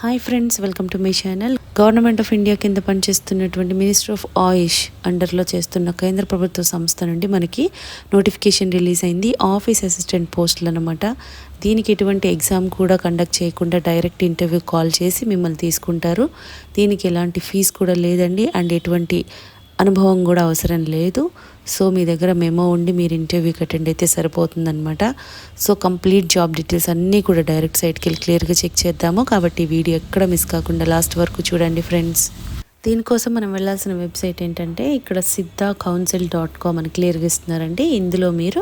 Hi friends welcome to my channel government of India కింద పనిచేస్తున్నటువంటి minister of ఆయుష్ అండర్లో చేస్తున్న కేంద్ర ప్రభుత్వ సంస్థ నుండి మనకి నోటిఫికేషన్ రిలీజ్ అయింది. ఆఫీస్ అసిస్టెంట్ పోస్టులు అనమాట దీనికి ఎటువంటి ఎగ్జామ్ కూడా కండక్ట్ చేయకుండా డైరెక్ట్ ఇంటర్వ్యూ కాల్ చేసి మిమ్మల్ని తీసుకుంటారు. దీనికి ఎలాంటి ఫీజు కూడా లేదండి. అండ్ ఎటువంటి అనుభవం కూడా అవసరం లేదు. సో మీ దగ్గర మెమో ఉండి మీరు ఇంటర్వ్యూకి అటెండ్ అయితే సరిపోతుందనమాట సో కంప్లీట్ జాబ్ డీటెయిల్స్ అన్నీ కూడా డైరెక్ట్ సైట్కి వెళ్ళి క్లియర్గా చెక్ చేద్దాము. కాబట్టి వీడియో ఎక్కడ మిస్ కాకుండా లాస్ట్ వరకు చూడండి ఫ్రెండ్స్ దీనికోసం మనం వెళ్ళాల్సిన వెబ్సైట్ ఏంటంటే ఇక్కడ సిద్ధా కౌన్సిల్ డాట్ కామ్ అని క్లియర్గా ఇస్తున్నారండి. ఇందులో మీరు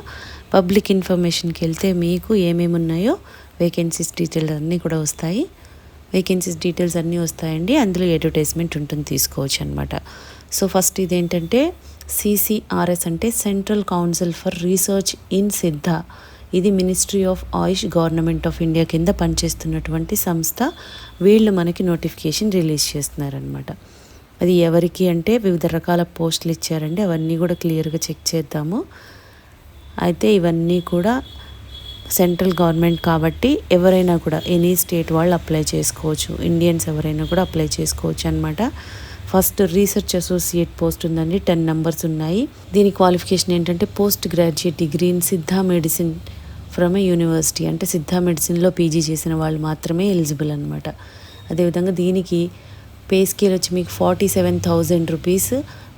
పబ్లిక్ ఇన్ఫర్మేషన్కి వెళ్తే మీకు ఏమేమి ఉన్నాయో వేకెన్సీస్ డీటెయిల్స్ అన్నీ కూడా వస్తాయి. వేకెన్సీస్ డీటెయిల్స్ అన్నీ వస్తాయండి. అందులో అడ్వర్టైజ్మెంట్ ఉంటుంది తీసుకోవచ్చు అనమాట సో ఫస్ట్ ఇదేంటంటే సిసిఆర్ఎస్ అంటే central council for research in Siddha ఇది ministry of AYUSH government of India కింద పనిచేస్తున్నటువంటి సంస్థ. వీళ్ళు మనకి నోటిఫికేషన్ రిలీజ్ చేస్తున్నారనమాట అది ఎవరికి అంటే వివిధ రకాల పోస్టులు ఇచ్చారండి. అవన్నీ కూడా క్లియర్గా చెక్ చేద్దాము. అయితే ఇవన్నీ కూడా సెంట్రల్ గవర్నమెంట్ కాబట్టి ఎవరైనా కూడా ఎనీ స్టేట్ వాళ్ళు అప్లై చేసుకోవచ్చు. ఇండియన్స్ ఎవరైనా కూడా అప్లై చేసుకోవచ్చు అనమాట ఫస్ట్ రీసెర్చ్ అసోసియేట్ పోస్ట్ ఉందండి. టెన్ నెంబర్స్ ఉన్నాయి. దీని క్వాలిఫికేషన్ ఏంటంటే post graduate degree in Siddha medicine from a university. అంటే సిద్ధా మెడిసిన్లో పీజీ చేసిన వాళ్ళు మాత్రమే ఎలిజిబుల్ అనమాట అదేవిధంగా దీనికి పే స్కేల్ వచ్చి మీకు forty seven thousand rupees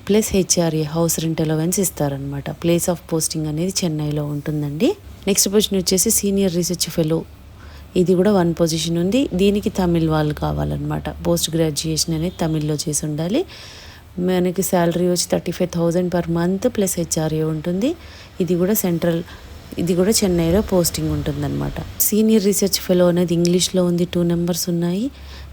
plus HRA house rent allowance ఇస్తారనమాట ప్లేస్ ఆఫ్ పోస్టింగ్ అనేది చెన్నైలో ఉంటుందండి. నెక్స్ట్ పొజిషన్ వచ్చేసి సీనియర్ రీసెర్చ్ ఫెలో ఇది కూడా వన్ పొజిషన్ ఉంది. దీనికి తమిళ్ వాళ్ళు కావాలన్నమాట. పోస్ట్ గ్రాడ్యుయేషన్ అనేది తమిళ్ళో చేసి ఉండాలి. మనకి శాలరీ వచ్చి thirty five thousand per month plus HRA ఉంటుంది. ఇది కూడా సెంట్రల్ ఇది కూడా చెన్నైలో పోస్టింగ్ ఉంటుందన్నమాట. సీనియర్ రీసెర్చ్ ఫెలో అనేది ఇంగ్లీష్లో ఉంది. టూ నెంబర్స్ ఉన్నాయి.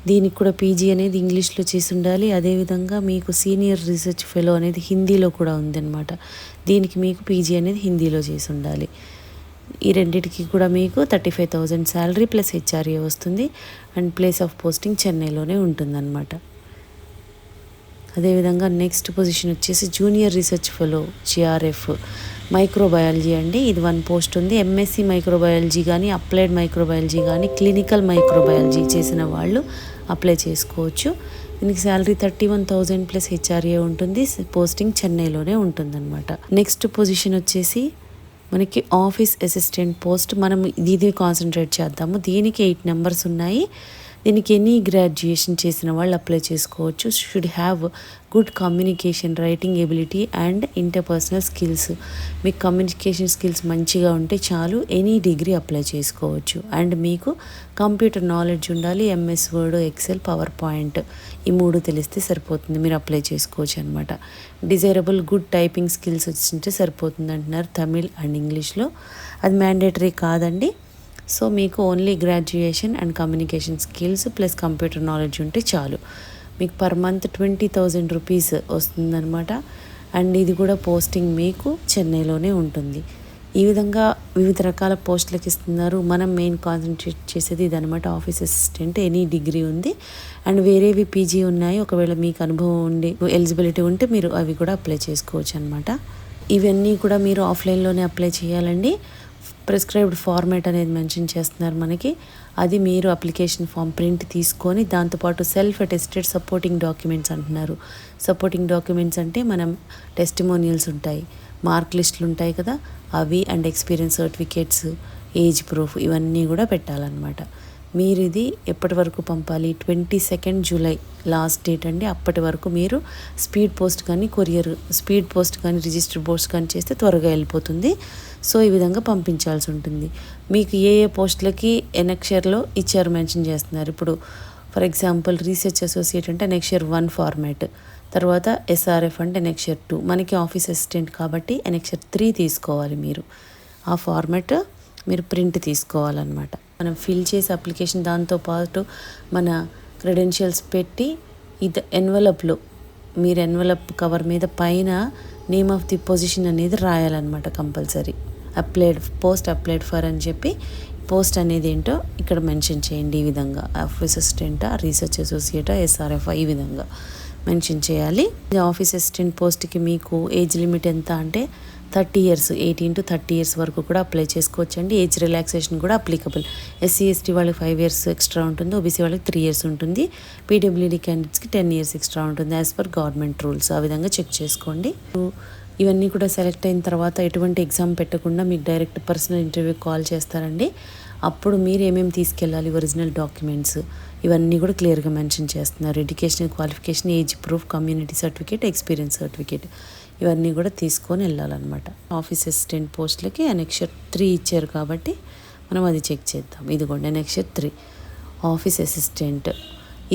దీనికి కూడా పీజీ అనేది ఇంగ్లీష్లో చేసి ఉండాలి. అదేవిధంగా మీకు సీనియర్ రీసెర్చ్ ఫెలో అనేది హిందీలో కూడా ఉందన్నమాట. దీనికి మీకు పీజీ అనేది హిందీలో చేసి ఉండాలి. ఈ రెండింటికి కూడా మీకు thirty five thousand salary plus HRA వస్తుంది అండ్ ప్లేస్ ఆఫ్ పోస్టింగ్ చెన్నైలోనే ఉంటుందన్నమాట. అదేవిధంగా నెక్స్ట్ పొజిషన్ వచ్చేసి junior research fellow JRF microbiology అండి. ఇది వన్ పోస్ట్ ఉంది. ఎంఎస్సి మైక్రోబయాలజీ కానీ అప్లైడ్ మైక్రోబయాలజీ కానీ క్లినికల్ మైక్రోబయాలజీ చేసిన వాళ్ళు అప్లై చేసుకోవచ్చు. దీనికి salary thirty one thousand plus HRA ఉంటుంది. పోస్టింగ్ చెన్నైలోనే ఉంటుందన్నమాట. నెక్స్ట్ పొజిషన్ వచ్చేసి మనకి ఆఫీస్ అసిస్టెంట్ పోస్ట్ మనం ఇది కాన్సన్ట్రేట్ చేద్దాము. దీనికి ఎయిట్ నెంబర్స్ ఉన్నాయి. దీనికి ఎనీ గ్రాడ్యుయేషన్ చేసిన వాళ్ళు అప్లై చేసుకోవచ్చు. Should have good communication writing ability and interpersonal skills మీకు కమ్యూనికేషన్ స్కిల్స్ మంచిగా ఉంటే చాలు ఎనీ డిగ్రీ అప్లై చేసుకోవచ్చు. అండ్ మీకు కంప్యూటర్ నాలెడ్జ్ ఉండాలి MS Word Excel power point ఈ మూడు తెలిస్తే సరిపోతుంది. మీరు అప్లై చేసుకోవచ్చు అనమాట డిజైరబుల్ గుడ్ టైపింగ్ స్కిల్స్ వచ్చింటే సరిపోతుంది అంటున్నారు తమిళ్ అండ్ ఇంగ్లీష్లో అది మ్యాండేటరీ కాదండి. సో మీకు only graduation and communication skills plus computer knowledge ఉంటే చాలు. మీకు per month twenty thousand rupees వస్తుందన్నమాట. అండ్ ఇది కూడా పోస్టింగ్ మీకు చెన్నైలోనే ఉంటుంది. ఈ విధంగా వివిధ రకాల పోస్టులకు ఇస్తున్నారు. మనం మెయిన్ కాన్సన్ట్రేట్ చేసేది ఇదనమాట ఆఫీస్ అసిస్టెంట్ ఎనీ డిగ్రీ ఉంది. అండ్ వేరేవి పీజీ ఉన్నాయి. ఒకవేళ మీకు అనుభవం ఉండి ఎలిజిబిలిటీ ఉంటే మీరు అవి కూడా అప్లై చేసుకోవచ్చు అనమాట ఇవన్నీ కూడా మీరు ఆఫ్లైన్లోనే అప్లై చేయాలండి. ప్రిస్క్రైబ్డ్ ఫార్మాట్ అనేది మెన్షన్ చేస్తున్నారు మనకి. అది మీరు అప్లికేషన్ ఫామ్ ప్రింట్ తీసుకొని దాంతోపాటు సెల్ఫ్ అటెస్టెడ్ సపోర్టింగ్ డాక్యుమెంట్స్ అంటున్నారు. సపోర్టింగ్ డాక్యుమెంట్స్ అంటే మనం టెస్టిమోనియల్స్ ఉంటాయి. మార్క్ లిస్టులు ఉంటాయి కదా. అవి and experience certificates age proof ఇవన్నీ కూడా పెట్టాలన్నమాట. మీరు ఇది ఎప్పటి వరకు పంపాలి? Twenty second July last date అండి. అప్పటి వరకు మీరు స్పీడ్ పోస్ట్ కానీ కొరియర్ స్పీడ్ పోస్ట్ కానీ రిజిస్టర్ పోస్ట్ కానీ చేస్తే త్వరగా వెళ్ళిపోతుంది. సో ఈ విధంగా పంపించాల్సి ఉంటుంది. మీకు ఏ ఏ పోస్టులకి ఎనక్షర్లో ఇచ్చారు మెన్షన్ చేస్తున్నారు? ఇప్పుడు ఫర్ ఎగ్జాంపుల్ రీసెర్చ్ అసోసియేట్ అంటే ఎనక్షర్ వన్ ఫార్మాట్ తర్వాత ఎస్ఆర్ఎఫ్ అంటే ఎనక్షర్ టూ. మనకి ఆఫీస్ అసిస్టెంట్ కాబట్టి ఎనక్షర్ త్రీ తీసుకోవాలి మీరు. ఆ ఫార్మాట్ మీరు ప్రింట్ తీసుకోవాలన్నమాట. మనం ఫిల్ చేసే అప్లికేషన్ దాంతోపాటు మన క్రెడెన్షియల్స్ పెట్టి ఇది ఎన్వలప్లో మీరు ఎన్వలప్ కవర్ మీద పైన నేమ్ ఆఫ్ ది పొజిషన్ అనేది రాయాలన్నమాట compulsory. Applied post applied for అని చెప్పి పోస్ట్ అనేది ఏంటో ఇక్కడ మెన్షన్ చేయండి ఈ విధంగా. ఆఫీస్ అసిస్టెంటా రీసెర్చ్ అసోసియేటా ఎస్ఆర్ఎఫ్ ఈ విధంగా. మెన్షన్ చేయాలి. ఆఫీస్ అసిస్టెంట్ పోస్ట్కి మీకు ఏజ్ లిమిట్ ఎంత అంటే thirty years eighteen to thirty years వరకు కూడా అప్లై చేసుకోవచ్చు అండి ఏజ్ రిలాక్సేషన్ కూడా అప్లికబుల్. ఎస్సీ ఎస్టీ వాళ్ళకి ఫైవ్ ఇయర్స్ ఎక్స్ట్రా ఉంటుంది. ఓబీసీ వాళ్ళకి త్రీ ఇయర్స్ ఉంటుంది. పీడబ్ల్యూడీ క్యాండిడేట్స్కి టెన్ ఇయర్స్ ఎక్స్ట్రా ఉంటుంది యాజ్ పర్ గవర్నమెంట్ రూల్స్. ఆ విధంగా చెక్ చేసుకోండి. ఇవన్నీ కూడా సెలెక్ట్ అయిన తర్వాత ఎటువంటి ఎగ్జామ్ పెట్టకుండా మీకు డైరెక్ట్ పర్సనల్ ఇంటర్వ్యూ కాల్ చేస్తారండి. అప్పుడు మీరు ఏమేమి తీసుకెళ్ళాలి ఒరిజినల్ డాక్యుమెంట్స్ ఇవన్నీ కూడా క్లియర్గా మెన్షన్ చేస్తున్నారు. Educational qualification age proof community certificate experience certificate ఇవన్నీ కూడా తీసుకొని వెళ్ళాలన్నమాట. ఆఫీస్ అసిస్టెంట్ పోస్ట్లకి అనెక్షర్ త్రీ ఇచ్చారు కాబట్టి మనం అది చెక్ చేద్దాం. ఇదిగోండి అనెక్షర్ త్రీ ఆఫీస్ అసిస్టెంట్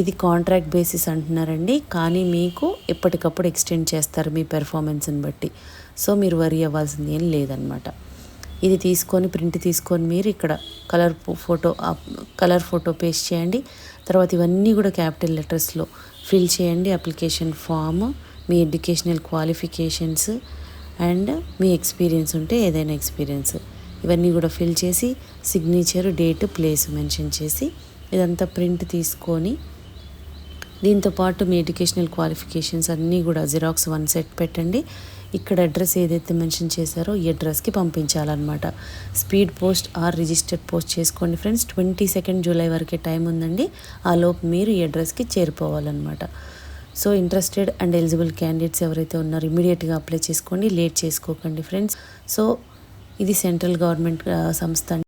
ఇది కాంట్రాక్ట్ బేసిస్ అంటున్నారండి. కానీ మీకు ఎప్పటికప్పుడు ఎక్స్టెండ్ చేస్తారు మీ పెర్ఫార్మెన్స్ని బట్టి. సో మీరు వరి అవ్వాల్సింది ఏం లేదనమాట ఇది తీసుకొని ప్రింట్ తీసుకొని మీరు ఇక్కడ colour photo colour photo paste చేయండి. తర్వాత ఇవన్నీ కూడా క్యాపిటల్ లెటర్స్లో ఫిల్ చేయండి. అప్లికేషన్ ఫామ్ మీ ఎడ్యుకేషనల్ క్వాలిఫికేషన్స్ అండ్ మీ ఎక్స్పీరియన్స్ ఉంటే ఏదైనా ఎక్స్పీరియన్స్. ఇవన్నీ కూడా ఫిల్ చేసి సిగ్నేచర్ డేట్ ప్లేస్ మెన్షన్ చేసి ఇదంతా ప్రింట్ తీసుకొని దీంతో పాటు మీ ఎడ్యుకేషనల్ క్వాలిఫికేషన్స్ అన్నీ కూడా జిరాక్స్ వన్ సెట్ పెట్టండి. ఇక్కడ అడ్రస్ ఏదైతే మెన్షన్ చేశారో ఈ అడ్రస్కి పంపించాలన్నమాట. Speed post or registered post చేసుకోండి ఫ్రెండ్స్. ట్వంటీ సెకండ్ జూలై వరకే టైం ఉందండి. ఆ లోపు మీరు ఈ అడ్రస్కి చేరిపోవాలన్నమాట so interested and eligible candidates ఎవరైతే ఉన్నారో ఇమీడియట్గా అప్లై చేసుకోండి. లేట్ చేసుకోకండి ఫ్రెండ్స్. సో ఇది సెంట్రల్ గవర్నమెంట్ సంస్థ